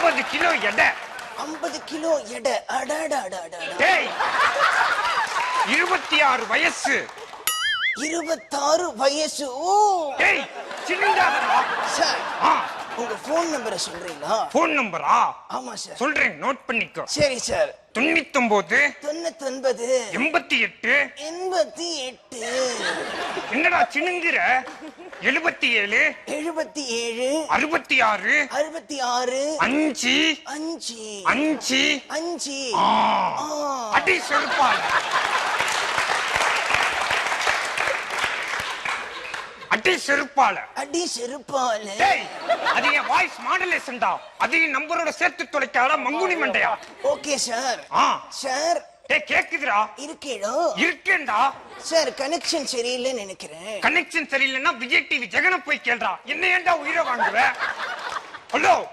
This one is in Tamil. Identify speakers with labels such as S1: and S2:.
S1: ஐம்பது கிலோ எடை.
S2: ஐம்பது கிலோ எடை.
S1: டேய் இருபத்தி ஆறு வயசு.
S2: இருபத்தாறு வயசு. ஓ.
S1: டேய் சின்னதாதா
S2: சார்
S1: ஆ.
S2: உங்க போன் நம்பரை சொல்றீங்களா?
S1: போன் நம்பரா
S2: ஆமா சார்.
S1: சொல்றேன் நோட் பண்ணிக்கோ.
S2: சரி சார்.
S1: தொண்ணூத்தொன்பது எண்பத்தி எட்டு?
S2: எண்பத்தி எட்டு.
S1: என்னடா சினுங்கிற எழுபத்தி ஏழு?
S2: எழுபத்தி ஏழு.
S1: அறுபத்தி ஆறு?
S2: அறுபத்தி ஆறு.
S1: அஞ்சு?
S2: அஞ்சு.
S1: அஞ்சு?
S2: அஞ்சு.
S1: அடி செருப்பால. அடி செருப்பால.
S2: அடி செருப்பால.
S1: அது என் வாய்ஸ் மாடுலேஷன் தான் அதையும் நம்பரோட சேர்த்து தொலைக்காத மங்குனி மண்டையா?
S2: Okay sir. சார்
S1: டேய் கேக்குதுடா.
S2: இருக்கேடோ.
S1: இருக்கேன்டா.
S2: சார் கனெக்ஷன் சரியில்லைன்னு நினைக்கிறேன்.
S1: கனெக்ஷன் சரியில்லைன்னா விஜய் டிவி ஜெகனை போய் கேள்றா. என்ன ஏன்டா உயிரை வாங்குவ? ஹலோ.